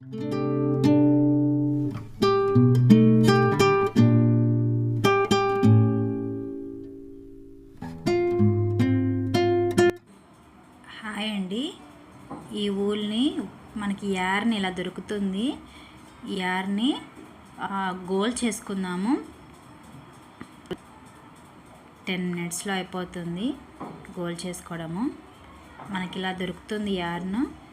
Hi అండి. ఈ ఊల్ని మనకి యార్ని ఇలా దొరుకుతుంది. యార్ని గోల్ చేసుకుందాము. టెన్ మినిట్స్లో అయిపోతుంది గోల్ చేసుకోవడము. మనకి ఇలా దొరుకుతుంది యార్ను.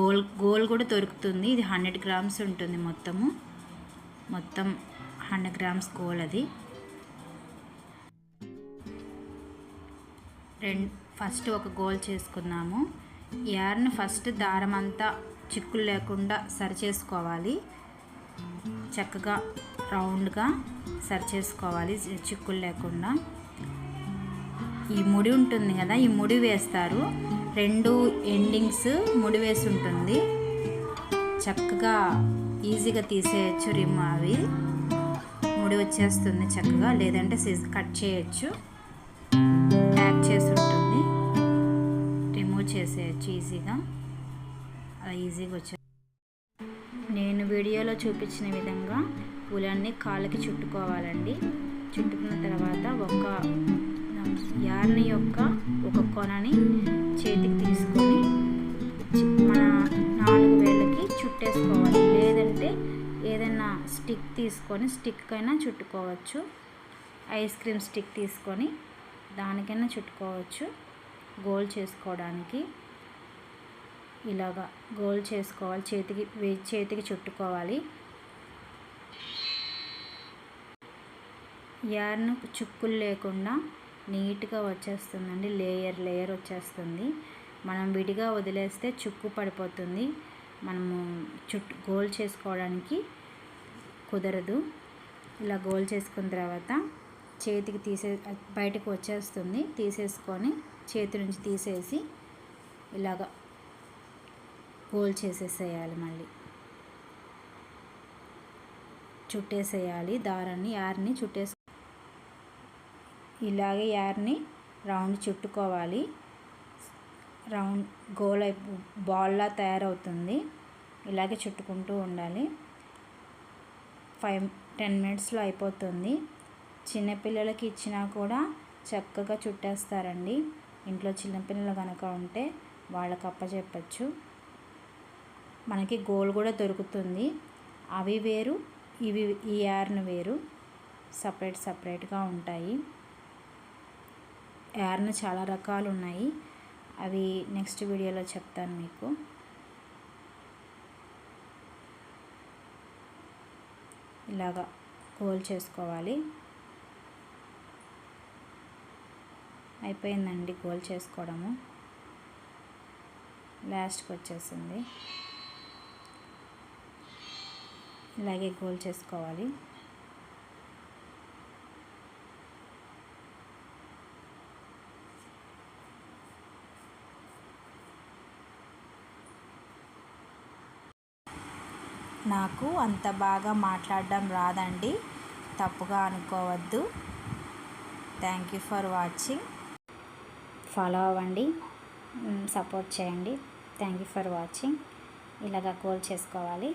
గోల్ గోల్ కూడా దొరుకుతుంది. ఇది హండ్రెడ్ గ్రామ్స్ ఉంటుంది మొత్తము. మొత్తం హండ్రెడ్ గ్రామ్స్ గోల్ అది. రెండు ఫస్ట్ ఒక గోల్ చేసుకున్నాము. యార్న్ ఫస్ట్ దారం అంతా చిక్కులు లేకుండా సరి చేసుకోవాలి. చక్కగా రౌండ్గా సరి చేసుకోవాలి చిక్కులు లేకుండా. ఈ ముడి ఉంటుంది కదా ఈ ముడి వేస్తారు. రెండు ఎండింగ్స్ ముడివేసి ఉంటుంది చక్కగా ఈజీగా తీసేయచ్చు రిమ్ అవి. ముడి వచ్చేస్తుంది చక్కగా. లేదంటే సిజ్ కట్ చేయొచ్చు. ప్యాక్ చేసి ఉంటుంది రిమూవ్ చేసేయచ్చు ఈజీగా అలా ఈజీగా వచ్చే నేను వీడియోలో చూపించిన విధంగా పూలన్నీ కాళ్ళకి చుట్టుకోవాలండి. చుట్టుకున్న తర్వాత ఒక యార్న్ యొక్క ఒక కొనని చేతికి తీసుకొని మన నాలుగు వేళ్ళకి చుట్టేసుకోవాలి. లేదంటే ఏదైనా స్టిక్ తీసుకొని స్టిక్ అయినా చుట్టుకోవచ్చు. ఐస్ క్రీమ్ స్టిక్ తీసుకొని దానికైనా చుట్టుకోవచ్చు. గోల్ చేసుకోవడానికి ఇలాగా గోల్ చేసుకోవాలి. చేతికి వే- చేతికి చుట్టుకోవాలి. యార్న్ చుక్కులు లేకుండా నీట్గా వచ్చేస్తుందండి. లేయర్ లేయర్ వచ్చేస్తుంది. మనం విడిగా వదిలేస్తే చుక్కు పడిపోతుంది. మనము చుట్టు గోల్ చేసుకోవడానికి కుదరదు. ఇలా గోల్ చేసుకున్న తర్వాత చేతికి తీసే బయటకు వచ్చేస్తుంది. తీసేసుకొని చేతి నుంచి తీసేసి ఇలాగ గోల్ చేసేసేయాలి మళ్ళీ. చుట్టేసేయాలి. దారాన్ని యార్ని చుట్టేసి ఇలాగే యార్ని రౌండ్ చుట్టుకోవాలి. రౌండ్ గోల్ అయి- బాల్లా తయారవుతుంది. ఇలాగే చుట్టుకుంటూ ఉండాలి. ఫైవ్ టెన్ మినిట్స్లో అయిపోతుంది. చిన్నపిల్లలకి ఇచ్చినా కూడా చక్కగా చుట్టేస్తారండి. ఇంట్లో చిన్నపిల్లలు కనుక ఉంటే వాళ్ళకి అప్పచెప్పచ్చు మనకి గోల్ కూడా దొరుకుతుంది. అవి వేరు ఇవి ఈ యార్న్ వేరు. సపరేట్ సపరేట్గా ఉంటాయి. యార్న్ చాలా రకాలు ఉన్నాయి అవి నెక్స్ట్ వీడియోలో చెప్తాను మీకు. ఇలాగా గోల్ చేసుకోవాలి. అయిపోయిందండి గోల్ చేసుకోవడము. లాస్ట్కి వచ్చేసింది. ఇలాగే గోల్ చేసుకోవాలి. నాకు అంత బాగా మాట్లాడడం రాదండి. తప్పుగా అనుకోవద్దు. Thank you for watching follow అవ్వండి. Mm, సపోర్ట్ చేయండి. థ్యాంక్ యూ ఫర్ వాచింగ్ ఇలాగ గోల్ చేసుకోవాలి.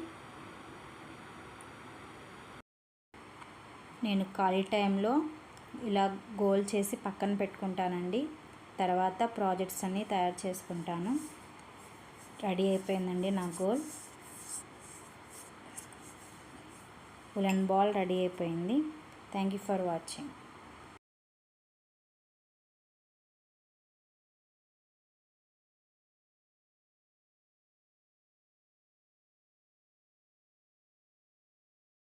నేను ఖాళీ టైంలో ఇలా గోల్ చేసి పక్కన పెట్టుకుంటానండి. తర్వాత ప్రాజెక్ట్స్ అన్నీ తయారు చేసుకుంటాను. రెడీ అయిపోయిందండి నా గోల్ ఉలన్ బాల్ రెడీ అయిపోయింది. Thank you for watching.